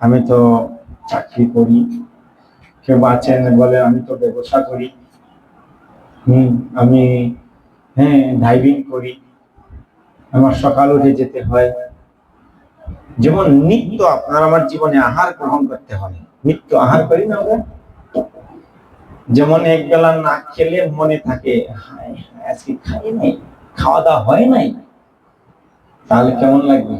আমি তো চাকরি করি। কেউ আছেন বলে আমি তো ব্যবসা করি। হুম, আমি হ্যাঁ ড্রাইভিং করি। আমার সকাল উঠে যেতে হয়। যেমন নিত্য আপনার আমার জীবনে আহার গ্রহণ করতে হয় নিত্য আহার করি না আমরা? যেমন এক বেলা না খেলে মনে থাকে আজকে খাই নাই খাওয়া দাওয়া হয় নাই। তাহলে কেমন লাগবে?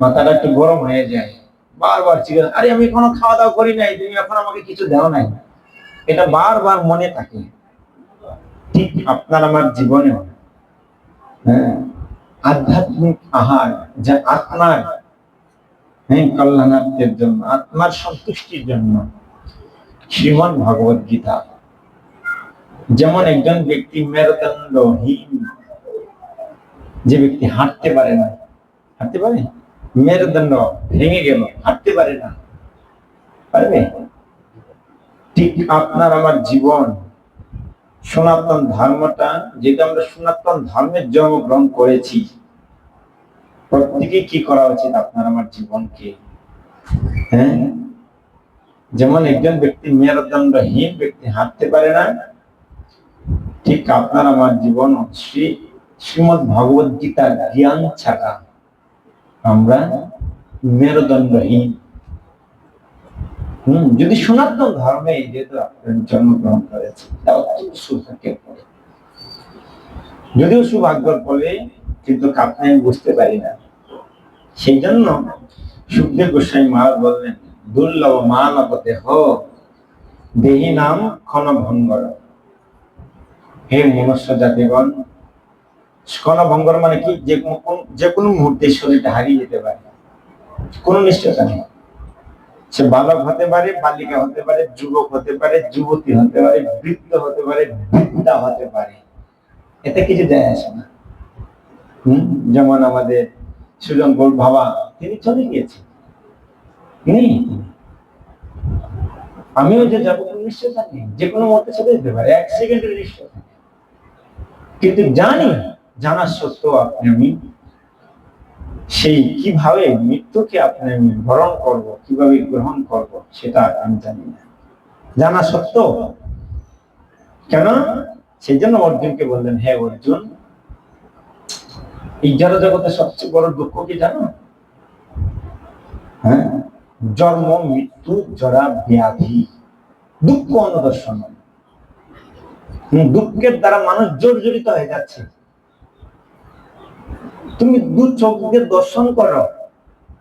মাথাটা একটু গরম হয়ে যায়। বারবার জিজ্ঞাসা আরে আমি এখনও খাওয়া দাওয়া করি নাই, তুমি এখন আমাকে কিছু দেও নাই। এটা বারবার মনে থাকে। ঠিক আপনার আমার জীবনে হ্যাঁ আধ্যাত্মিক আহার যা আত্মার হ্যাঁ কল্যাণার্থের জন্য, আত্মার সন্তুষ্টির জন্য শ্রীমন ভগবত গীতা। যেমন একজন ব্যক্তি মেরুদণ্ডহীন, যে ব্যক্তি হাঁটতে পারে না, হাঁটতে পারে? মেরুদণ্ড ভেঙে গেল, হাঁটতে পারে না। পারবে ঠিক আপনার আমার জীবন, সনাতন ধর্মটা, যেটা আমরা সনাতন ধর্মের জন্মগ্রহণ করেছি প্রত্যেকে কি করা উচিত আপনার আমার জীবনকে? হ্যাঁ? যেমন একজন ব্যক্তি মেরুদণ্ডহীন ব্যক্তি হাঁটতে পারে না, ঠিক আপনার আমার জীবন শ্রী শ্রীমদ ভগবত গীতার জ্ঞান ছাড়া। আমরা মেরুদণ্ডহীন হম, যদি সনাতন ধর্মে যেহেতু আপনার জন্মগ্রহণ করেছে তা অত্যন্ত সৌভাগ্যের ফলে যদিও সৌভাগ্যের ফলে কিন্তু আপনি আমি বুঝতে পারি না। সেই জন্য সুখদেব গোস্বামী মহারাজ বললেন, দুর্লভ মানব দেহ, দেহি নাম ক্ষণভঙ্গর। হে মনুষ্য জাতিগণ ক্ষণভঙ্গর মানে কি? যে কোনো- যে কোনো মুহূর্তে শরীরটা হারিয়ে যেতে পারে। কোনো নিশ্চয়তা নেই। সে বালক হতে পারে, বালিকা হতে পারে, যুবক হতে পারে, যুবতী হতে পারে, বৃদ্ধ হতে পারে, বৃদ্ধা হতে পারে। এতে কিছু যায় আসে না। হম? যেমন আমাদের সুজন গোল বাবা তিনি চলে গিয়েছেন। নেই। আমিও যে যাব, কোনো নিশ্চয়তা নেই। যে কোনো মতে চলে যেতে পারে। এক সেকেন্ডের নিশ্চয়তা। কিন্তু জানি জানা সত্ত্বেও আপনি আমি সেই কীভাবে মৃত্যুকে আপনি আমি বরণ করব, কীভাবে গ্রহণ করব, সেটা আমি জানি না। জানা সত্ত্বেও। কেন? সেই জন্য অর্জুনকে বললেন, হে অর্জুন, এই জড় জগতের সবচেয়ে বড় দুঃখ কি জানো? হ্যাঁ জন্ম, মৃত্যু, জরা, ব্যাধি, দুঃখ অনদর্শন দুঃখের দ্বারা মানুষ জর্জরিত হয়ে যাচ্ছে। তুমি দু চোখ দিয়ে দর্শন করো।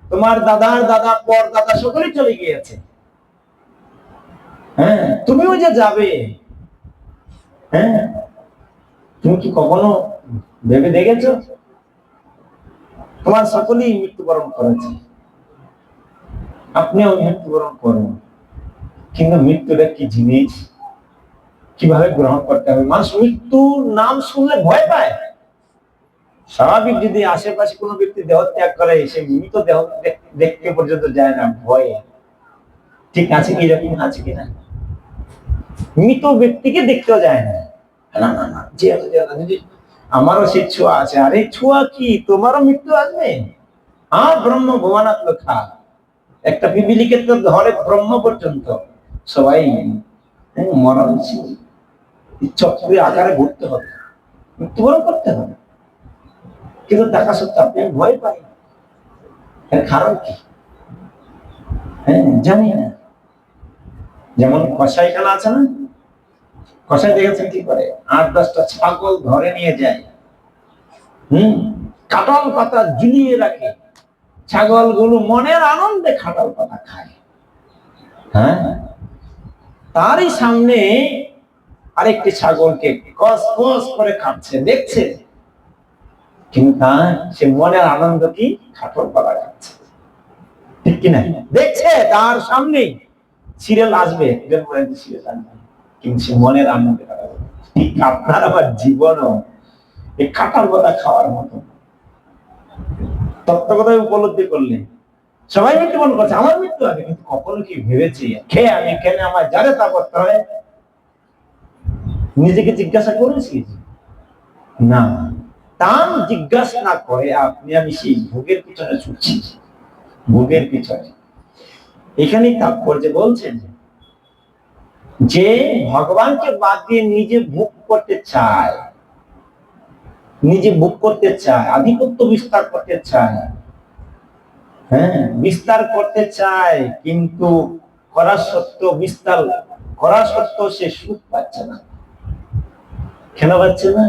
তোমার দাদার দাদা, পর দাদা সকলেই চলে গিয়েছে। হ্যাঁ তুমিও যে যাবে। হ্যাঁ তুমি কি কখনো ভেবে দেখেছ? তোমার সকলেই মৃত্যুবরণ করেছে। আপনিও মৃত্যুবরণ করুন। কিন্তু মৃত্যুটা কি জিনিস? কীভাবে গ্রহণ করতে হবে? মানুষ মৃত্যুর নাম শুনলে ভয় পায়। স্বাভাবিক যদি আশেপাশে কোনো ব্যক্তি দেহ ত্যাগ করে, সে মৃত দেহ দেখতে পর্যন্ত যায় না, ভয়ে। ঠিক আছে কি এরকম আছে কিনা? মৃত ব্যক্তিকে দেখতেও যায় না। না না না, যে আমারও সেই ছোঁয়া আছে। আরে ছোঁয়া কি? তোমারও মৃত্যু আসবে? হ্যাঁ ব্রহ্ম ভুবনাত্ম খা। একটা পিপিলিকে তো ধরে ব্রহ্ম পর্যন্ত। সবাই মরণ ছিল। চক্রে আকারে ঘুরতে হবে। মৃত্যুবরণ করতে হবে। কিন্তু দেখা সত্ত্বেও আপনি ভয় পাই এর কারণ কি? হ্যাঁ জানি না। যেমন কষাইখানা আছে না? কষাই দেখেছেন কি করে? আট দশটা ছাগল ধরে নিয়ে যায়। হুম? কাঁঠাল পাতা ঝুলিয়ে রাখে। ছাগলগুলো মনের আনন্দে খাটাল পাতা খায়। হ্যাঁ? তারই সামনে আরেকটি ছাগলকে কস কস করে খাচ্ছে দেখছে। কিন্তু সে মনের আনন্দ কি? কাঠল পাতা খাচ্ছে ঠিক কিনা দেখছে, তার সামনে সিরিয়াল আসবে। সিরিয়াল কিন্তু সে মনের ঠিক আপনার জীবনও এই পাতা খাওয়ার মতো। উপলব্ধি করলে সবাই মৃত্যুবরণ করছে, আমার মৃত্যু হবে কিন্তু কখনো কি ভেবেছি? খেয়ে আমি খেলে আমার যারে তা করতে হবে নিজেকে জিজ্ঞাসা করেছি না। তাম জিজ্ঞাসা না করে আপনি আমি সেই ভোগের পিছনে ছুটছি। ভোগের পিছনে। এখানেই তাৎপর্য বলছেন যে ভগবানকে বাদ দিয়ে নিজে ভোগ করতে চায়, নিজে ভোগ করতে চায়, আধিপত্য বিস্তার করতে চায় হ্যাঁ বিস্তার করতে চায়, কিন্তু করা সত্ত্বেও বিস্তার করা সত্ত্বেও সে সুখ পাচ্ছে না। কেন পাচ্ছে না?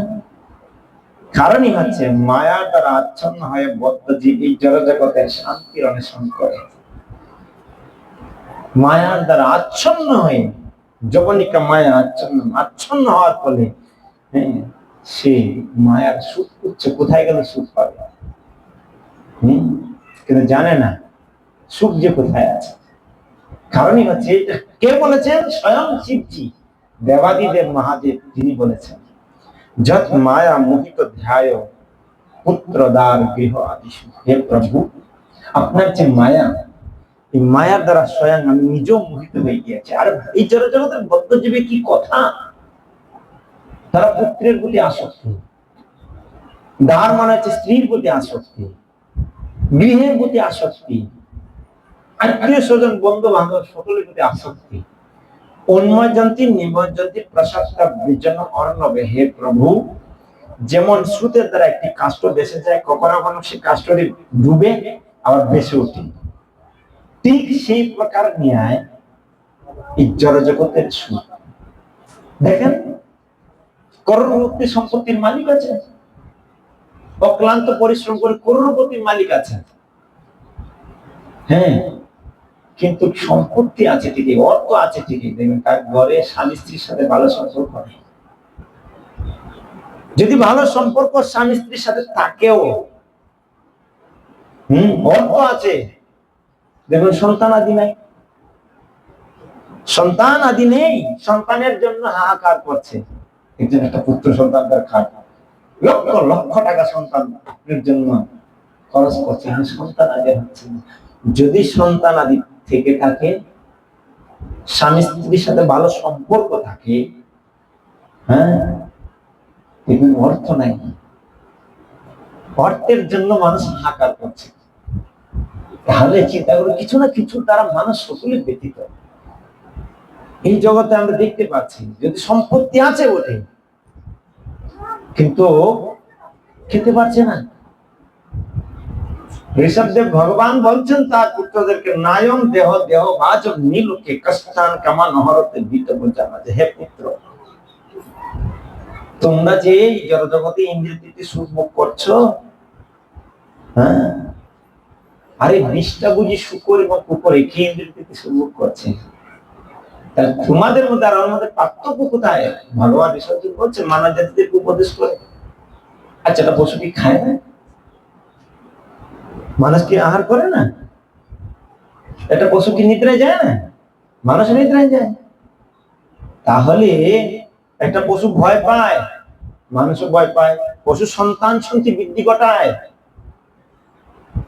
কারণই হচ্ছে মায়া দ্বারা আচ্ছন্ন হয়ে বদ্ধ জীব এই জড়জগতের শান্তির অন্বেষণ করে। মায়ার দ্বারা আচ্ছন্ন হয়ে যবনিকা মায়া আচ্ছন্ন আচ্ছন্ন হওয়ার ফলে হ্যাঁ, সে মায়ার সুখ উচ্চ কোথায় গেলে সুখ পাবে? হম কিন্তু জানে না সুখ যে কোথায় আছে। কারণই হচ্ছে কে বলেছেন? স্বয়ং শিবজি দেবাদিদেব মহাদেব তিনি বলেছেন। যত মায়া মোহিত ধ্যায় পুত্র দ্বার গৃহ আদি হে প্রভু, আপনার যে মায়া, এই মায়ার দ্বারা স্বয়ং আমি নিজেও মোহিত হয়ে গিয়েছি। আর এই জড় জগতের বদ্ধজীবী কি কথা? তারা পুত্রের প্রতি আসক্তি। দ্বার মানে হচ্ছে স্ত্রীর প্রতি আসক্তি। গৃহের প্রতি আসক্তি। আত্মীয় স্বজন বন্ধু বান্ধব সকলের প্রতি আসক্তি। উন্ময়জন্তী নিমজ্জন্তী, প্রসাদটা বিজন অর্ণবে হে প্রভু। যেমন স্রোতের দ্বারা একটি কাষ্ট বেসে যায়, কখনো কখনো সেই কাষ্টটি ডুবে আবার বেসে ওঠে। ঠিক সেই প্রকার ন্যায় এই জড়জগতের সুখ দেখেন করোড়পতি সম্পত্তির মালিক আছে অক্লান্ত পরিশ্রম করে করোড়পতির মালিক আছে হ্যাঁ কিন্তু সম্পত্তি আছে ঠিকই, অর্থ আছে ঠিকই। দেখবেন তার ঘরে স্বামী স্ত্রীর সাথে ভালো সম্পর্ক নেই। যদি ভালো সম্পর্ক স্বামী স্ত্রীর সাথে থাকেও, হম, অর্থ আছে। দেখুন, সন্তান আদি নাই। সন্তান আদি নেই, সন্তানের জন্য হাহাকার করছে। একজন একটা পুত্র সন্তান তার খাট লক্ষ লক্ষ টাকা সন্তানের জন্য খরচ করছে। সন্তান আদি হচ্ছে যদি সন্তান আদি থেকে থাকে, স্বামী স্ত্রীর সাথে ভালো সম্পর্ক থাকে হ্যাঁ? দেখবেন অর্থ নাই। অর্থের জন্য মানুষ হাহাকার করছে। তাহলে চিন্তা করে, কিছু না কিছু তারা মানুষ সকলে ব্যতীত। এই জগতে আমরা দেখতে পাচ্ছি, যদি সম্পত্তি আছে বলে কিন্তু খেতে পারছে না। ঋষভদেব ভগবান বলছেন, তার পুত্রদেরকে নায়ম দেহ দেহ বাজ নীলকে কষ্টান কামান নহরতে বিত বোঝানো যে হে পুত্র, তোমরা যে এই জড়জগতে ইন্দ্রিয়তে সুখ ভোগ করছ হ্যাঁ? আরে বিষটা বুঝি শুকর এবং কুকুর কি ইন্দ্রিয়তে সুখ ভোগ করছে। তাহলে তোমাদের মধ্যে আর মধ্যে পার্থক্য কোথায়? ভগবান বিসর্জন বলছে মানব জাতিদেরকে উপদেশ করে। আচ্ছা এটা পশু কি খায় না? মানুষ কি আহার করে না? একটা পশু কি নিদ্রায় যায় না? মানুষ নিদ্রায় যায়। তাহলে একটা পশু ভয় পায় মানুষও ভয় পায়, পশু সন্তান সন্তি বৃদ্ধি ঘটায়।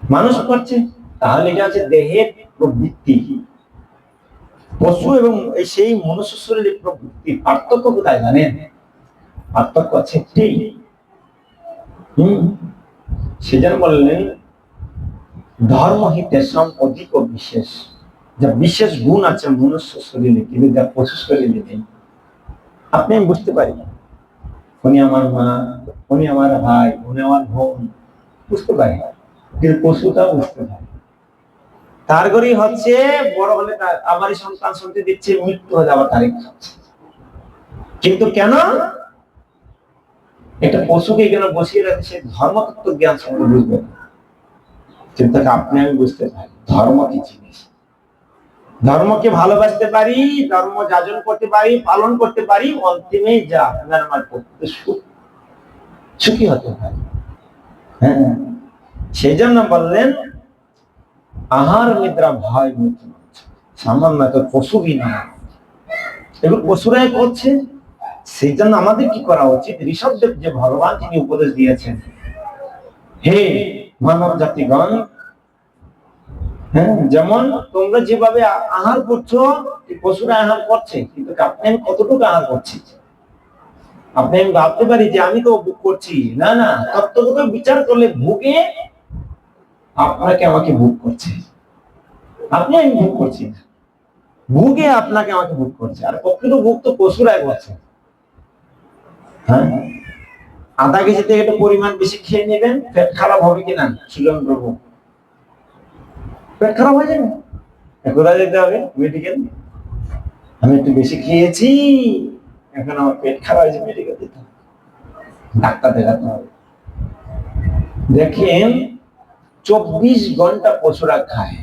মানুষ করছে, তাহলে এটা হচ্ছে দেহের প্রবৃত্তি। পশু এবং সেই মনুষ্য শরীরের প্রবৃত্তি, পার্থক্য কোথায় জানেন? পার্থক্য আছে একটাই হম, সেজন্য বললেন ধর্ম হিতেশম অধিক ও বিশেষ। যা বিশেষ গুণ আছে মনুষ্য শরীরে, কিন্তু যা পশু শরীরে নেই। আপনি আমি বুঝতে পারি না। উনি আমার মা, উনি আমার ভাই, উনি আমার বোন, বুঝতে পারি না। কিন্তু পশুটা বুঝতে পারে। তার গড়ি হচ্ছে, বড় হলে তার আমারই সন্তান শুনতে দিচ্ছে, মৃত্যু হয়ে যাওয়ার তারিখ কিন্তু কেন? একটা পশুকে কেন বসিয়ে রাখছে, ধর্মতত্ত্ব জ্ঞান সম্পর্কে বুঝবে না। কিন্তু তাকে আপনি আমি বুঝতে পারি, ধর্ম কি জিনিস? ধর্মকে ভালোবাসতে পারি, ধর্ম যাজন করতে পারি, পালন করতে পারি, অন্তিমে যা আপনার আমার প্রকৃত সুখ। সুখী হতে পারি। হ্যাঁ সেই জন্য বললেন, আহার, নিদ্রা, ভয়, মৃত্যু সামান্য একটা পশু বিনা। এগুলো পশুরাই করছে সেই জন্য আমাদের কি করা উচিত? ঋষভদেব যে ভগবান তিনি উপদেশ দিয়েছেন, হে মানব জাতিগণ হ্যাঁ যেমন তোমরা যেভাবে আহার করছ পশুরা আহার করছে, কিন্তু আপনি আমি কতটুকু আহার করছি? আপনি আমি ভাবতে পারি যে আমি তো ভোগ করছি। না না তত্ত্বগত বিচার করলে ভোগে আপনাকে আমাকে ভোগ করছে। আপনি আমি ভোগ করছি। ভুগে আপনাকে আমাকে ভোগ করছে। আর প্রকৃত ভোগ তো পশুরাই করছে। হ্যাঁ আধা কেজি থেকে একটু পরিমাণ বেশি খেয়ে নেবেন, পেট খারাপ হবে কিনা সুজন প্রভু। পেট খারাপ হয়ে যাবে? কোথায় যেতে হবে? মেডিকেল আমি একটু বেশি খেয়েছি, এখন আমার পেট খারাপ হয়েছে মেডিকেল দিতে ডাক্তার দেখাতে হবে। দেখেন, চব্বিশ ঘণ্টা পশুরা খায়।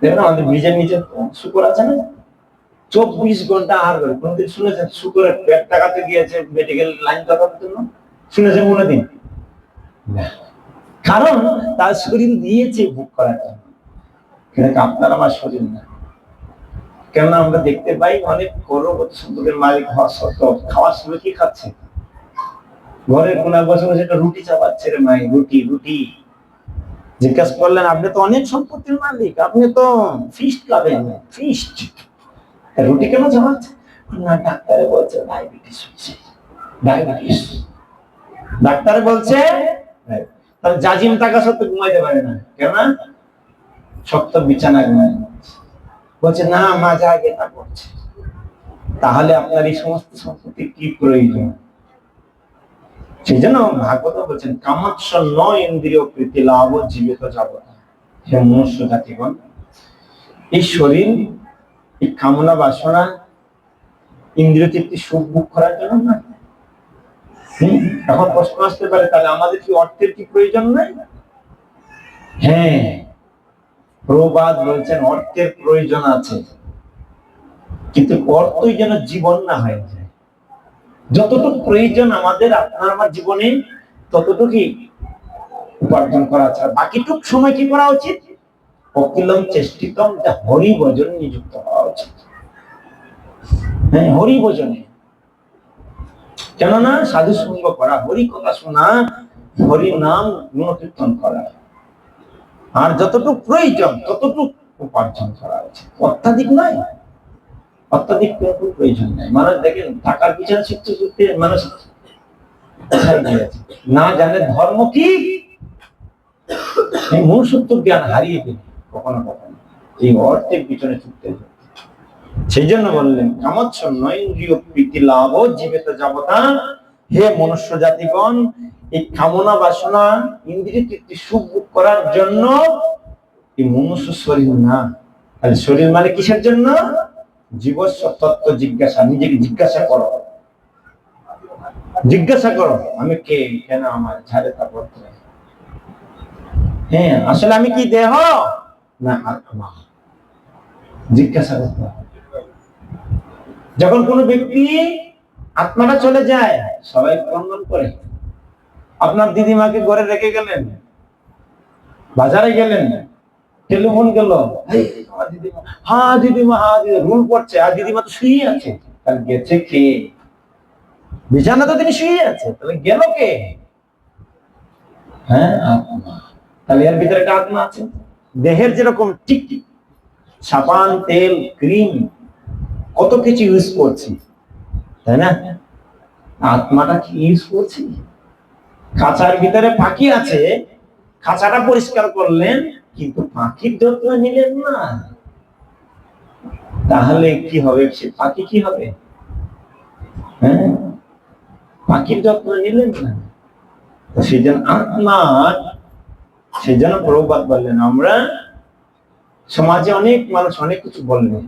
দেখেন, আমাদের বীজের নিচে শুকর আছে না? চব্বিশ ঘণ্টা আহার করে কোনদিন শুনেছেন? শুকরের পেট টাকাতে গিয়েছে মেডিকেল লাইন করার জন্য? শুনেছেন কোনোদিন। কারণ তার শরীর দিয়েছে ভোগ করার জন্য। কিন্তু আপনার আমার শরীর না? কেননা আমরা দেখতে পাই অনেক গর্ভবতী সম্পর্কের মালিক হওয়া সত্ত্বেও খাওয়ার সময় কি খাচ্ছে? ঘরের কোনা বসে বসে একটা রুটি চাপাচ্ছে রে মাই, রুটি রুটি। জিজ্ঞাসা করলেন, আপনি তো অনেক সম্পত্তির মালিক, আপনি তো ফিস্ট খাবেন ফিস্ট রুটি কেন চাপাচ্ছে না, ডাক্তারে বলছে ডায়াবেটিস হয়েছে ডায়াবেটিস ডাক্তারে বলছে তাহলে জাজিম টাকা সত্ত্বে ঘুমাইতে পারে না। কেন শক্ত বিছানা ঘুমায়। বলছে, না মাজা আগে তা করছে। তাহলে আপনার এই সমস্ত সম্পত্তি কি প্রয়োজন? সেই জন্য ভাগবত বলছেন, কামাৎস ন ইন্দ্রিয় প্রীতি লাভ জীবিত যাবত। হে মনুষ্য জাতিগণ, এই শরীর কামনা, বাসনা ইন্দ্রিয় তৃপ্তি সুখ ভোগ করার জন্য না এখন প্রশ্ন আসতে পারে, তাহলে আমাদের কি অর্থের কি প্রয়োজন নাই? হ্যাঁ প্রবাদ বলছেন অর্থের প্রয়োজন আছে। কিন্তু অর্থই যেন জীবন না হয়ে। যায় যতটুকু প্রয়োজন আমাদের, আপনার, আমার জীবনে, ততটুকুই উপার্জন করা আছে। বাকিটুক সময় কি করা উচিত? অকিলম চেষ্টিতম যা হরি ভজন নিযুক্ত হওয়া হ্যাঁ হরি ভজনে। কেননা সাধু সঙ্গ করা, হরি কথা শোনা, হরি নাম গুণকীর্তন করা। আর যতটুকু প্রয়োজন, ততটুকু উপার্জন করা উচিত অত্যাধিক নয়। অত্যাধিক কোনো প্রয়োজন নাই। মানুষ দেখেন, টাকার পিছনে ছুটতে ছুটতে মানুষ না জানে ধর্ম কি? এই মনুষ্যত্ব জ্ঞান হারিয়ে ফেলে, কখনো কখনো। এই অর্থের পিছনে ছুটতে। সেই জন্য বললেন, কামচ্ছন্ন ইন্দ্রিয় প্রীতি লাভ জীবিত যাবতা। হে মনুষ্য জাতিগণ, এই কামনা বাসনা ইন্দ্রিয় তৃপ্তি সুখ করার জন্য মনুষ্য শরীর না। তাহলে শরীর মানে কিসের জন্য? জীবস্ব তত্ত্ব জিজ্ঞাসা, নিজেকে জিজ্ঞাসা করো। জিজ্ঞাসা করো, আমি কে? কেন আমার? ঝাড়ে তা পড়তে হ্যাঁ আসলে আমি কি দেহ? না, আত্মা। জিজ্ঞাসা করতে হবে। যখন কোনো ব্যক্তি আত্মাটা চলে যায়, সবাই ক্রন্দন করে। আপনার দিদিমাকে ঘরে রেখে গেলেন, বাজারে গেলেন টেলিফোন গেল আমার দিদিমা হ্যাঁ দিদি রুল পড়ছে, আর দিদিমা তো শুয়ে আছে। তাহলে গেছে কে? বিছানা তো তিনি শুয়ে আছে, তাহলে গেল কে? হ্যাঁ আত্মা। তাহলে এর ভিতরে একটা আত্মা আছে। দেহের যেরকম টিক টিক, সাবান, তেল, ক্রিম কত কিছু ইউজ করছি, তাই না? আত্মাটা কি ইউজ করছি? খাঁচার ভিতরে পাখি আছে, খাঁচাটা পরিষ্কার করলেন, কিন্তু পাখির যত্ন নিলেন না। তাহলে কি হবে? সে পাখি কি হবে? হ্যাঁ? পাখির যত্ন নিলেন না। তো সেই জন্য আত্মার সেই প্রভুপাত বললেন, আমরা সমাজে অনেক মানুষ অনেক কিছু বললেন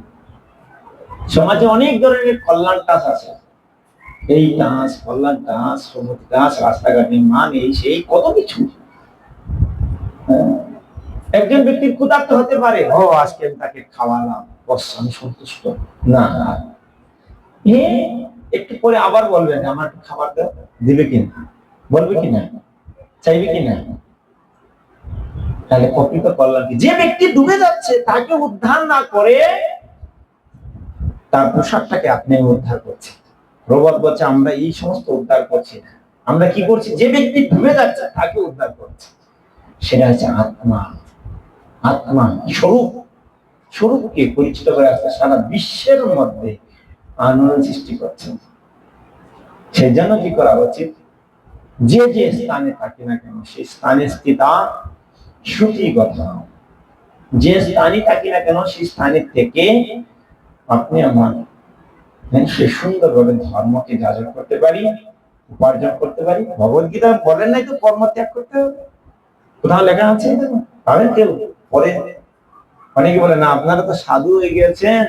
সমাজে অনেক ধরনের কল্যাণ টাস আছে। এই টাস কল্যাণ টাস সমুদ্র টাস রাস্তাঘাট নির্মাণ, এই সেই কত কিছু। হ্যাঁ। একজন ব্যক্তির ক্ষুধার্ত হতে পারে, ও, আজকে আমি তাকে খাওয়ালাম, বস, আমি সন্তুষ্ট। না। একটু পরে আবার বলবেন, আমার খাবার দিবে কিনা বলবে কিনা চাইবে কিনা তাহলে প্রকৃত কল্যাণ যে ব্যক্তি ডুবে যাচ্ছে, তাকে উদ্ধার না করে তার পোশাকটাকে আপনি উদ্ধার করছেন রোবট বলছে, আমরা এই সমস্ত উদ্ধার করছি না। আমরা কি করছি? যে ব্যক্তি ডুবে যাচ্ছে, তাকে উদ্ধার করছি। সেটা হচ্ছে আত্মা। আত্মা স্বরূপ? স্বরূপকে পরিচিত করে আসতে সারা বিশ্বের মধ্যে আনন্দ সৃষ্টি করছেন সেই জন্য কি করা উচিত? যে যে স্থানে থাকি না কেন, সেই স্থানে স্থিতা সুখী কথা। যে স্থানই থাকি না কেন, সেই স্থানের থেকে আপনি আমার হ্যাঁ, সে সুন্দরভাবে ধর্মকে যাজন করতে পারি উপার্জন করতে পারি। ভগবত গীতা বলেন নাই তো কর্ম ত্যাগ করতে হবে। কোথাও লেখা আছে? পাবেন কেউ? পরে অনেকে বলে না আপনারা তো সাধু হয়ে গেছেন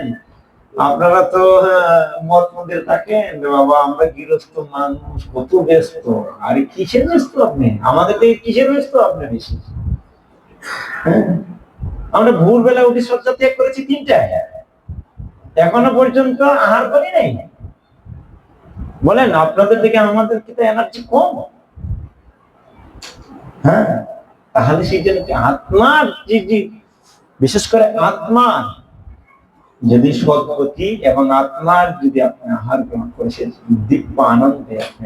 আপনারা তো আহ, মঠ মন্দির থাকেন। বাবা আমরা গৃহস্থ মানুষ কত ব্যস্ত। আরে কিসের ব্যস্ত আপনি? আমাদের থেকে কিসের ব্যস্ত আপনি বেশি? হ্যাঁ? আমরা ভোরবেলা উঠে সজ্জা ত্যাগ করেছি তিনটায়। এখনও পর্যন্ত আহার করি নাই? বলেন, আপনাদের থেকে আমাদের কিন্তু এনার্জি কম? হ্যাঁ তাহলে সেই জন্য আত্মার বিশেষ করে আত্মা, যদি সদ্গতি এবং আত্মার যদি আপনি আহার গ্রহণ করে সে দিব্য আনন্দে আপনি,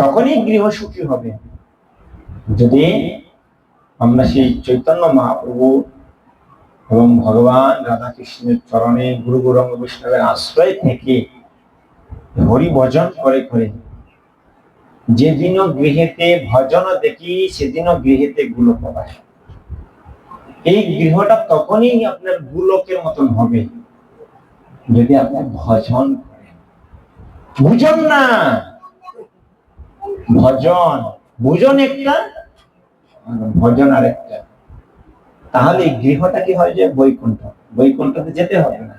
তখনই গৃহ সুখী হবে। যদি আমরা সেই চৈতন্য মহাপ্রভু এবং ভগবান রাধাকৃষ্ণের চরণে গুরু গৌরঙ্গ বৈষ্ণবের আশ্রয় থেকে হরি ভজন করে করে যেদিনও গৃহেতে ভজন দেখি, সেদিনও গৃহেতে গুলো পায় এই গৃহটা তখনই আপনার গুলোকের মতন হবে যদি আপনি ভজন করেন। বুঝন না! ভজন, বুঝন একটা ভজন আর ভজন আরেকটা। তাহলে গৃহটা কি হয় যে বৈকুণ্ঠ? বৈকুণ্ঠতে যেতে হবে না।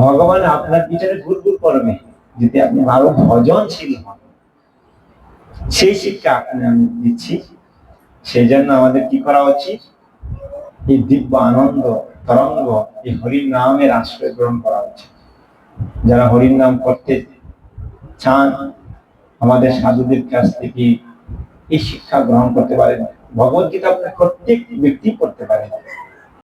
ভগবান আপনার পিছনে ঘুরঘুর করবে। যদি আপনি আরও ভজনশীল হন, সেই শিক্ষা আমি দিচ্ছি। সেই জন্য আমাদের কি করা উচিত? এই দিব্য আনন্দ, তরঙ্গ, এই হরির নামের আশ্রয় গ্রহণ করা উচিত। যারা হরির নাম করতে চান, আমাদের সাধুদের কাছ থেকে এই শিক্ষা গ্রহণ করতে পারেন। ভগবত গীতা আপনার প্রত্যেক ব্যক্তি পড়তে পারেন